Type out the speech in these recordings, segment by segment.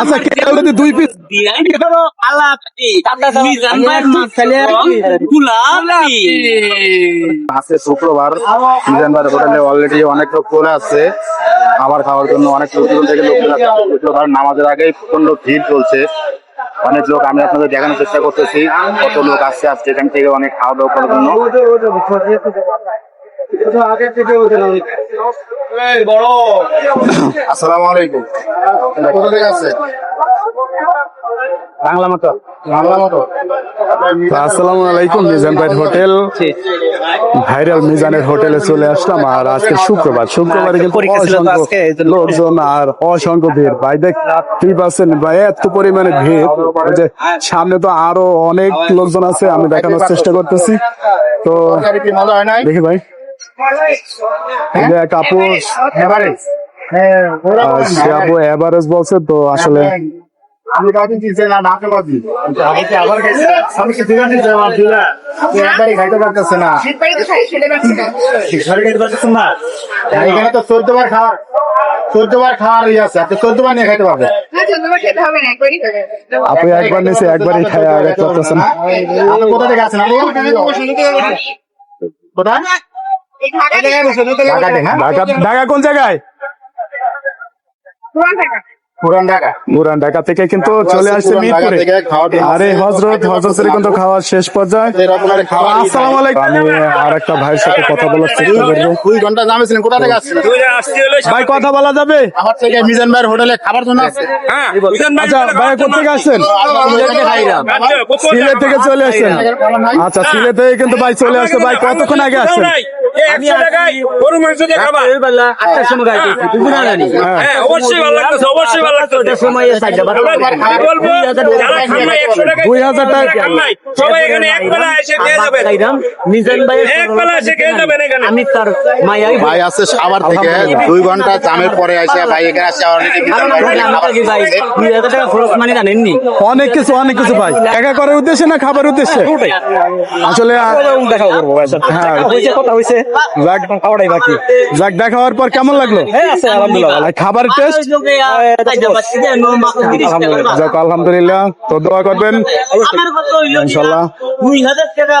আচ্ছা কেউ যদি দুই পিস আজকে শুক্রবার। ডিসেম্বর হোটেলে অলরেডি অনেক লোক চলে আসছে। খাবার খাওয়ার জন্য অনেক লোক দূর থেকে লোক চলে আসছে। শুক্রবার নামাজের আগেই প্রচণ্ড ভিড় চলছে। অনেক লোক আমি আপনাদের দেখানোর চেষ্টা করতেছি। কত লোক আসছে আজকে এখান থেকে অনেক খাওয়া দাওয়া করার জন্য। আসসালামু আলাইকুম। কোথা থেকে আসছে বাংলা মতো। বাংলা মতো? আসসালামু আলাইকুম মিজান ভাই হোটেল। ভাইরাল মিজানের হোটেলে চলে আসলাম আর আজকে শুক্রবার। শুক্রবারে কিন্তু অসংখ্য লোকজন আর অসংখ্য ভিড়। ভাই দেখতেই পাচ্ছেন ভাই এত পরিমাণে ভিড়। যে সামনে তো আরও অনেক লোকজন আছে আমি দেখানোর চেষ্টা করতেছি। তো হয় দেখি ভাই। এই যে এক আপু আহ, সে আপু এভারেজ বলছে তো আসলে আমি কাউকে দিচ্ছি না নাকে বাজি আমি তো আবার খাইছি? আমি কি দিগানি যাওয়া দিলা? একবারই খাইতে পারতেছে না। ঘরে খাইতে পারতেছেন না? এখানে তো চোদ্দ বার খাওয়ার চোদ্দ বার খাওয়ার ইয়ে আছে আপনি চোদ্দ বার নিয়ে খাইতে পারবেন। আপু একবার নিচে একবারই খায় আর এক করতেছে না। কোথা থেকে আছেন? কোথায়? হ্যাঁ ঢাকা ঢাকা কোন জায়গায় পুরান ঢাকা থেকে কিন্তু চলে আসছে মিরপুরে থেকে খাওয়া আরে হজরত হজরতের কিন্তু খাওয়ার শেষ পর্যায়ে খাওয়া আসসালামু আলাইকুম আমি আর একটা ভাইয়ের সাথে কথা বলার চেষ্টা করব দুই ঘণ্টা জামেছিলেন কোথা থেকে আসছেন ভাই কথা বলা যাবে আমার থেকে মিজান ভাইয়ের হোটেলে খাবার জন্য আচ্ছা ভাই কোথেকে আসছেন সিলেট থেকে চলে আসছেন আচ্ছা সিলেট থেকে কিন্তু ভাই চলে আসছে ভাই কতক্ষণ আগে আসছেন হ্যাঁ, অবশ্যই ভালো লাগতেছে অবশ্যই ভালো লাগতেছে। বলব? যারা খামাই একশো টাকা দুই হাজার টাকা সবাই এখানে এক বেলা এসে খেয়ে যাবেন এক বেলা এসে খেয়ে যাবেন এখানে। আমি তার মায়াই ভাই আছে থেকে দুই ঘণ্টা জামের পরে আসে ভাই এখানে আসে অলরেডি ভাই হোটেলে খাবার আমাকে ভাই খেয়েছে। দুই হাজার টাকা খরচ মানে জানেননি? অনেক কিছু অনেক কিছু ভাই। একা করার উদ্দেশ্যে না খাবার উদ্দেশ্যে? আসলে দেখা করব ভাই হ্যাঁ। কথা হয়েছে। যাক খাওয়াটাই বাকি। যাক দেখা হওয়ার পর কেমন লাগল? হ্যাঁ আছে আলহামদুলিল্লাহ। আর টেস্ট যাক আলহামদুলিল্লাহ তো দোয়া করবেন। ইনশাল্লাহ। হাজার টাকা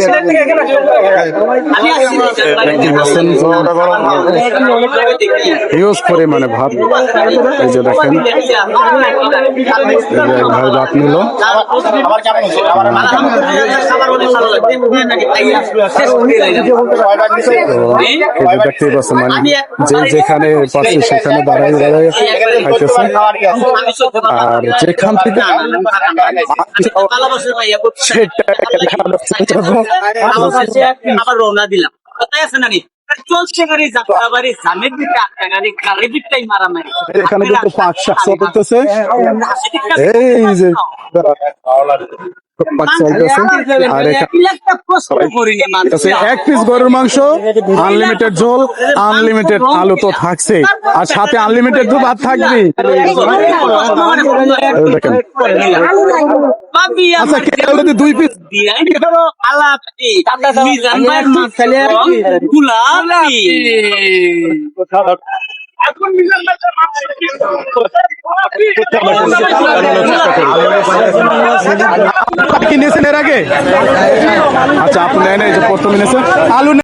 এখান থেকে কিন্তু মানে হিউজ পরিমাণে ভাত এই যে দেখেন। যে যেখানে পাচ্ছে সেখানে দাঁড়াই দাঁড়াই আর যেখান থেকে রওনা দিলাম। কোথায় আছে নানি চলছে গাড়ি যাত্রা বাড়ি জামের দিকে আটকা গাড়ি গাড়ি দিকটাই মারামারি। এখানে কিন্তু পাঁচ সাতশো করতেছে। এই যে পাঁচ চলতেছে আর এক পিস গরুর মাংস আনলিমিটেড ঝোল আনলিমিটেড আলু তো থাকছে। আর সাথে আনলিমিটেড ভাত থাকবে। আচ্ছা কেউ যদি দুই পিস কি নিয়েছেন এর আগে? আচ্ছা আপনি নেন এই যে প্রথমে নিয়েছেন। আলু